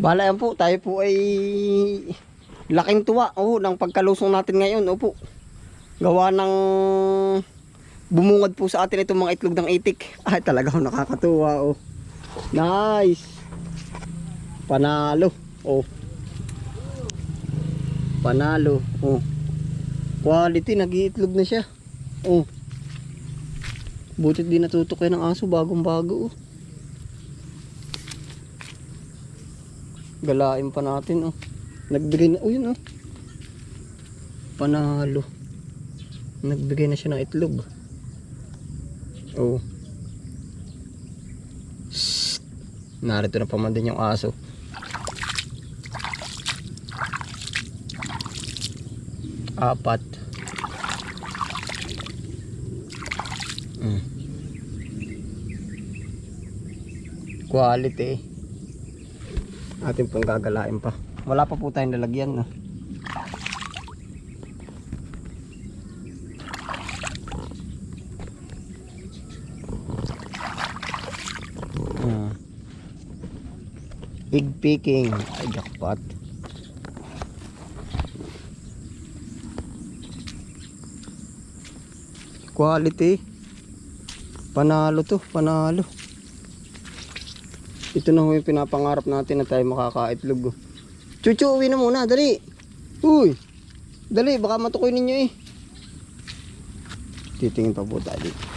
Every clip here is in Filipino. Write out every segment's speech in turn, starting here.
Bala yan po, tayo po ay laking tuwa oh, ng pagkalusong natin ngayon. Opo. Gawa ng bumungad po sa atin itong mga itlog ng itik. Ay talaga nakakatuwa oh. Nice. Panalo. Oh. Panalo. Oh. Quality, nag-iitlog na siya. Oh. Butit di natutok yan ng aso, bagong bago oh. Galain pa natin oh. Nagbigay na, oh yun oh. Panalo. Nagbigay na siya ng itlog. Oh. Shhh. Narito na pa man din yung aso. Apat. Mm. Quality. Atin pong gagalain pa. Wala pa po tayong lalagyan. No? Ah. Egg picking. Ay, jackpot. Quality. Panalo to, panalo. Ito na ho yung pinapangarap natin na tayo makakaitlog. oh. Chuchu, uwi na muna, dali. Uy, dali, baka matukoy ninyo eh. Titingin pa po tayo dito.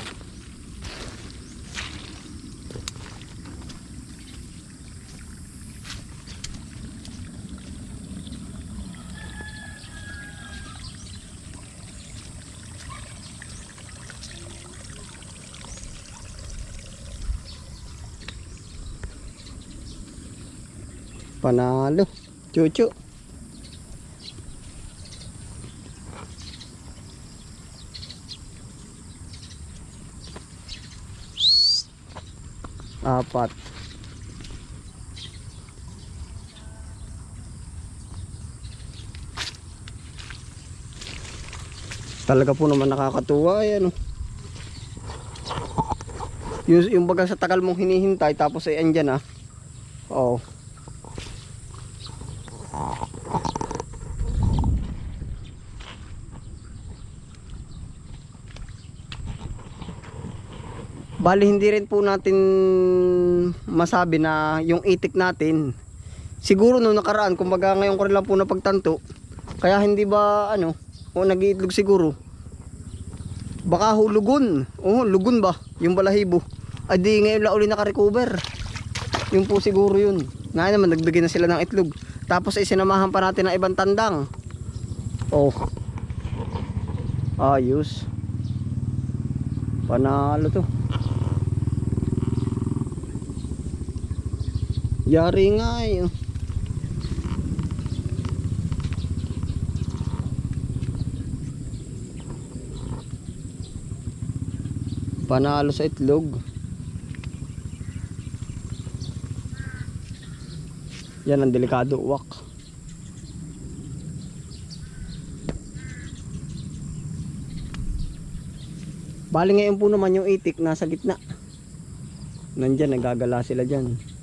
Panalo. Chuchu. Apat. Talaga po naman nakakatuwa yan. oh. Yung, yung baga sa tagal mong hinihintay tapos ay andyan ah. Oo. Bali hindi rin po natin masabi na yung itik natin siguro nung nakaraan kumbaga ngayon ko rin lang po napagtanto kaya hindi ba ano o nag-iitlog siguro? Baka hulugon oh lugon ba yung balahibo? Ay di ngayon lang uli naka-recover. Yun po siguro yun. Ngayon naman nagbigay na sila ng itlog. Tapos ay sinamahan pa natin ng ibang tandang. Oh. Ayos. Panalo to Yari nga eh. Panalo sa itlog. Yan ang delikado uwak. Bali ngayon po naman yung itik nasa gitna. Nandyan, nagagala sila dyan.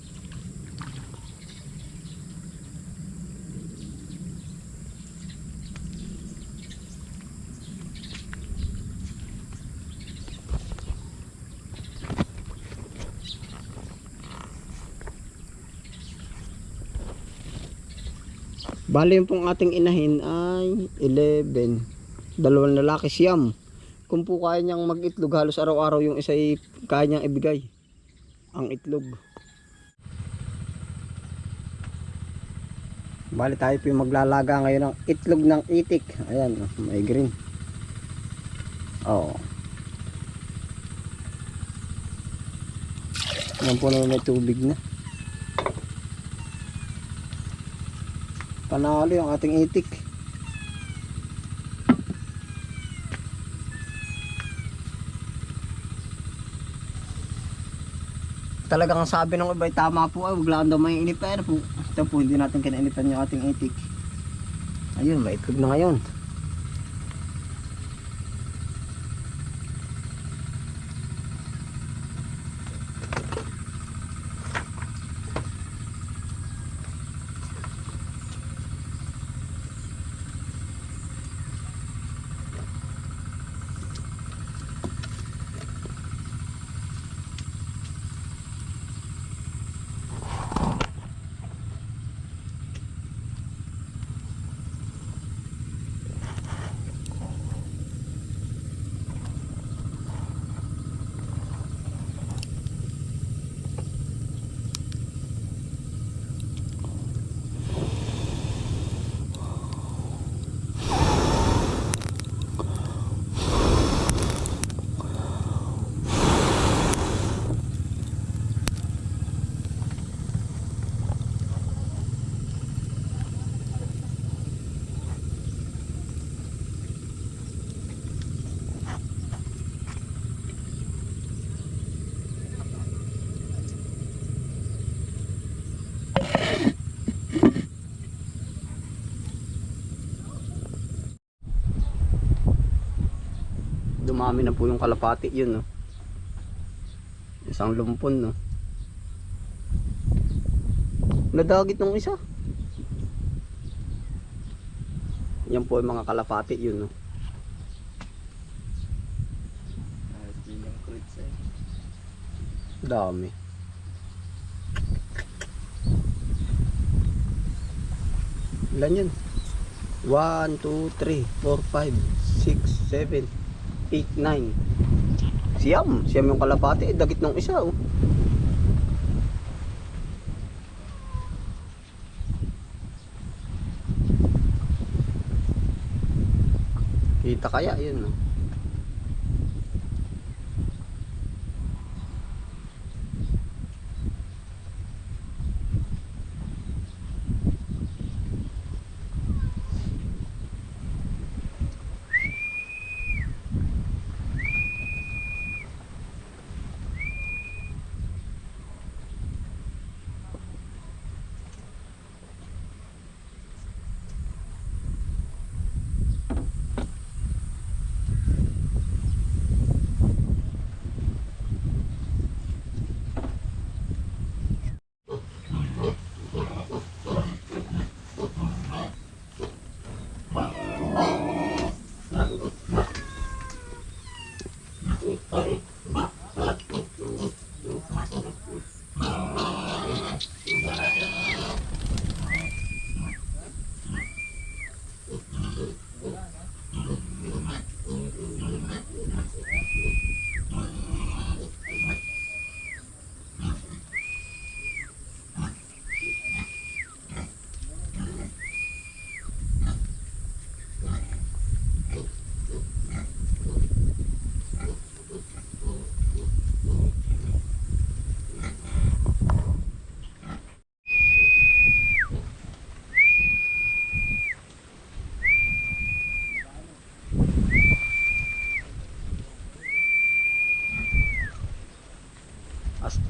Bali yung pong ating inahin ay 11. Dalawang lalaki siyam. Kung po kaya niyang mag-itlog halos araw-araw yung isa ay kaya niyang ibigay. Ang itlog. Bali tayo po yung maglalaga ngayon ng itlog ng itik. Ayan, oh, may green. Oo. Yan po naman may tubig na. Panalo yung ating itik. Talagang sabi ng iba tama po ay wag lang daw may inipan po. Ito po hindi natin kinainitan yung ating itik. Ayun, may itlog na ngayon. Dumami na po yung kalapati yun, no. Isang lumpon, no. Nadagit ng isa. Yan po yung mga kalapati yun, no. Dami. Ilan yan? 1, 2, 3, 4, 5, 6, 7, 8, 9. Siyam. Siyam yung kalapati. Eh, dagit ng isa, oh. Kita kaya yun, no?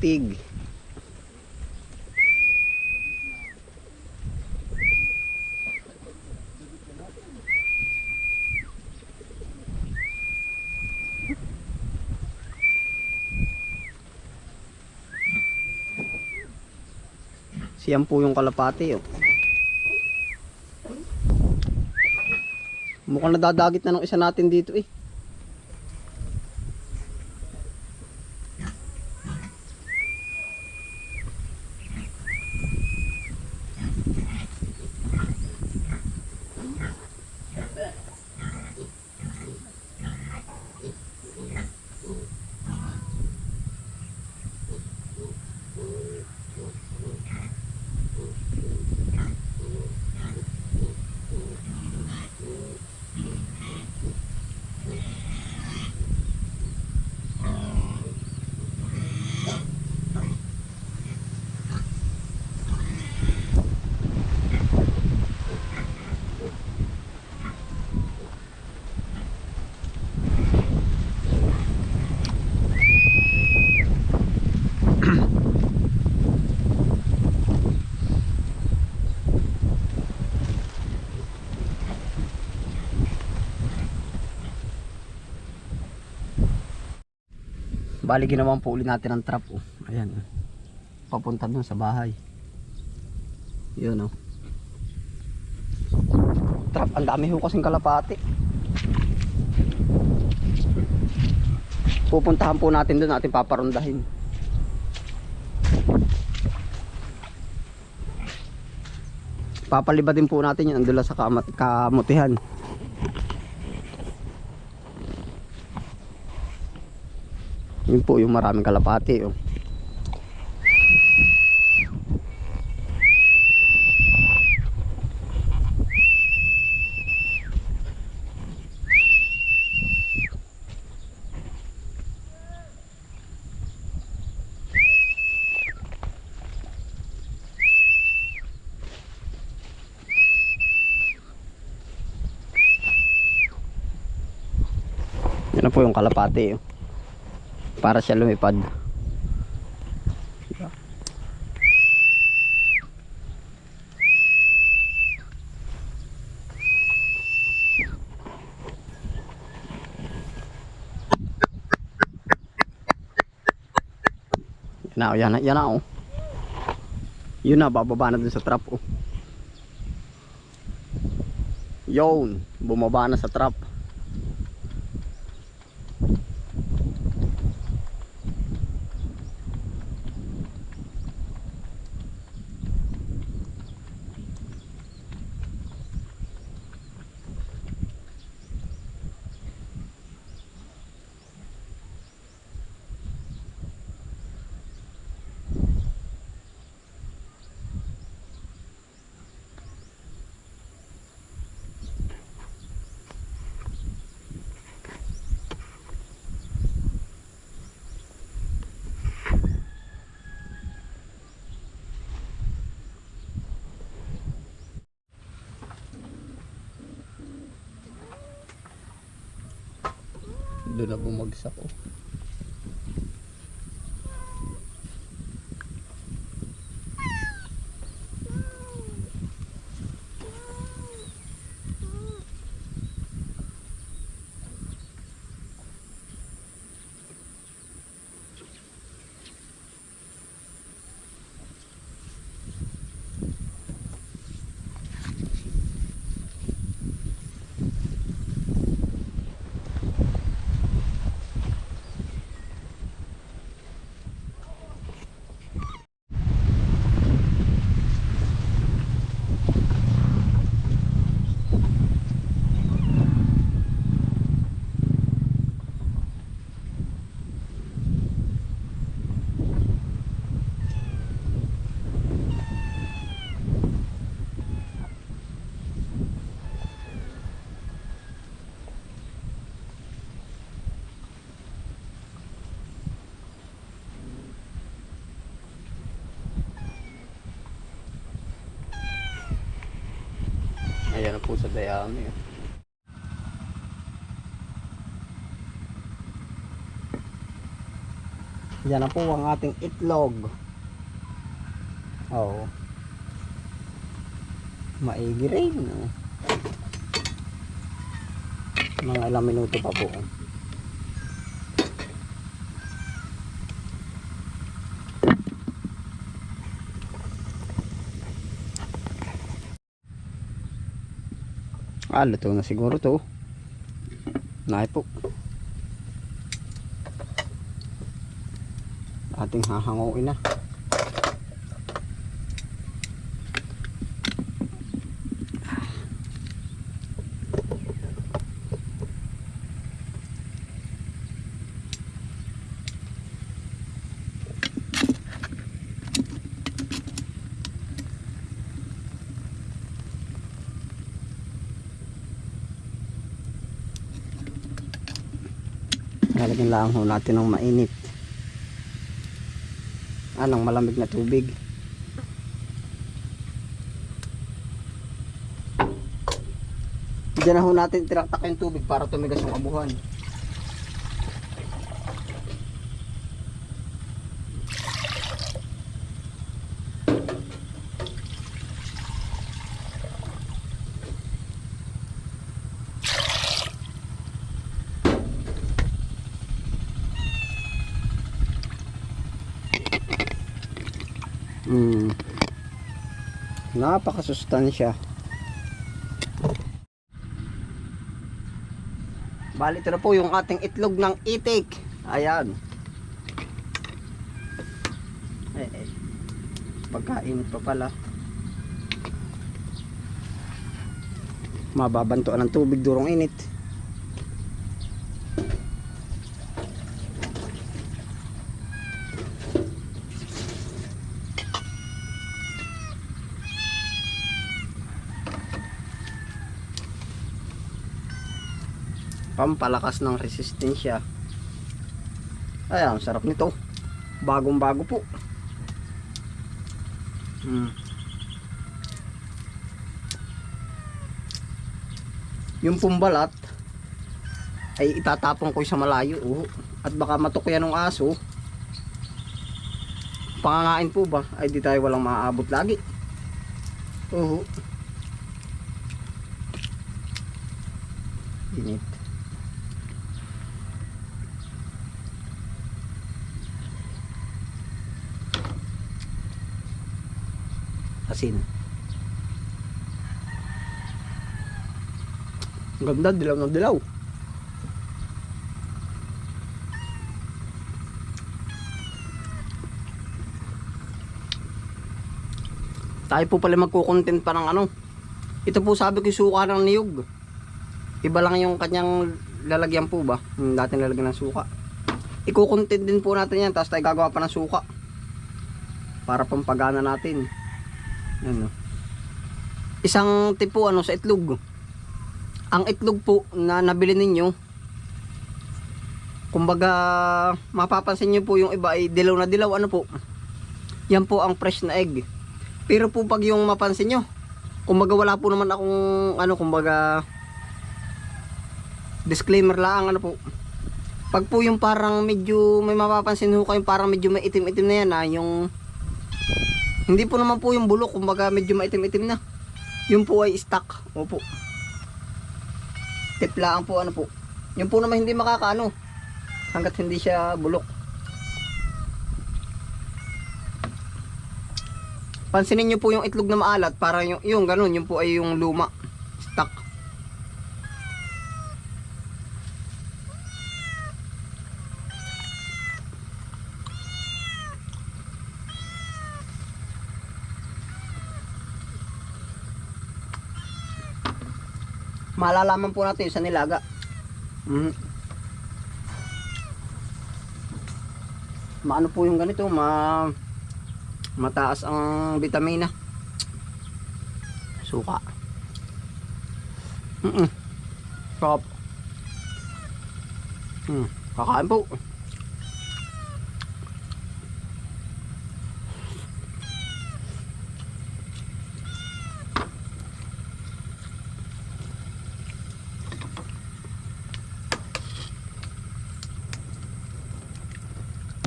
Astig. Siyan po yung kalapati oh. Mukhang nadadagit na ng isa natin dito eh. Bali ginawan po uli natin ang trap oh. Ayan. oh. Papunta dun sa bahay. Yun oh. Trap, ang dami ho kasing kalapati. Pupuntahan po natin doon, natin paparundahin. Papaliba din po natin yun, andula sa kamat, kamutihan. Yun po yung maraming kalapati. Oh. Yan po yung kalapati. Oh para siya lumipad Now, yan na, yan na oh. Yun na, bababa na dun sa trap oh. Yun, bumaba na sa trap. Doon na bumagsak oh. Ayan na po sa dayami. oh. Yan na po ang ating itlog. Oo. Maigi rin. oh. Mga ilang minuto pa po. Ah, luto na siguro to. Naay. Ating hahanguin na. Lalagyan lang ho natin ng mainit. Anong malamig na tubig. Diyan na ho natin tinaktak yung tubig para tumigas yung abuhan. Mm. Napakasustansya. Bali ito na po yung ating itlog ng itik. Ayan. Eh, eh. Pagkain pa pala. Mababantuan ng tubig durong init. Pampalakas ng resistensya. Ay ang sarap nito. Bagong bago po. Mm. yung pumbalat ay itatapon ko sa malayo oh. at baka matukyan ng aso. Pangangain po ba? Ay di tayo walang maaabot lagi. Oo init Asin. Ang ganda, dilaw na dilaw. Tayo po pala magkukontent pa ng ano. Ito po sabi ko suka ng niyog. Iba lang yung kanyang lalagyan po ba? Yung dating lalagyan ng suka. Ikukontent din po natin yan. Tapos tayo gagawa pa ng suka. Para pampagana natin. Yan o. Isang tipo ano sa itlog. Ang itlog po na nabili ninyo. Kumbaga mapapansin nyo po yung iba ay dilaw na dilaw. Ano po? Yan po ang fresh na egg. Pero po pag yung mapansin nyo, kumbaga wala po naman akong ano kumbaga disclaimer lang ano po. Pag po yung parang medyo may mapapansin ho kayong parang medyo may itim-itim na yan ah, yung hindi po naman po yung bulok, kumbaga medyo maitim-itim na. Yung po ay stock. Opo. Tiplaan po ano po. Yung po naman hindi makakaano hanggat hindi siya bulok. Pansinin nyo po yung itlog na maalat para yung, yung ganun, yung po ay yung luma. Stock. Malalaman po natin sa nilaga. Mm. Maano po yung ganito, ma mataas ang vitamina. Suka. Mm -mm. Sarap. Mm. Kakain po.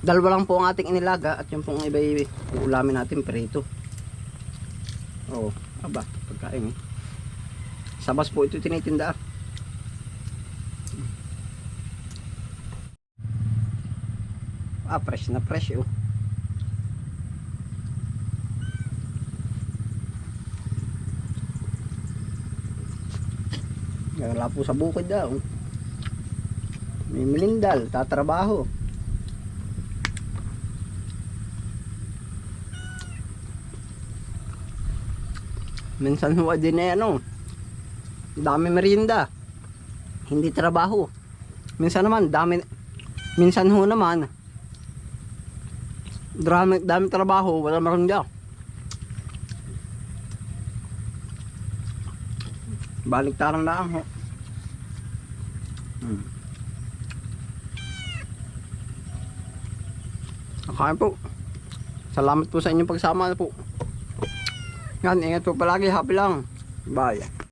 Dalawa lang po ang ating inilaga at yung pong iba uulamin natin perito. Oo, aba, pagkain. eh. Sabas po ito tinitinda. Ah, fresh na fresh oh. Wala po sa bukid daw. May milindal, tatrabaho. Minsan ho din eh ano. Dami merienda. Hindi trabaho. Minsan naman dami minsan ho naman dami, dami trabaho, wala merienda. Baliktaran lang ho. Hmm. Nakain po. Salamat po sa inyong pagsama po. Yan, ingat po palagi. Happy lang. Bye.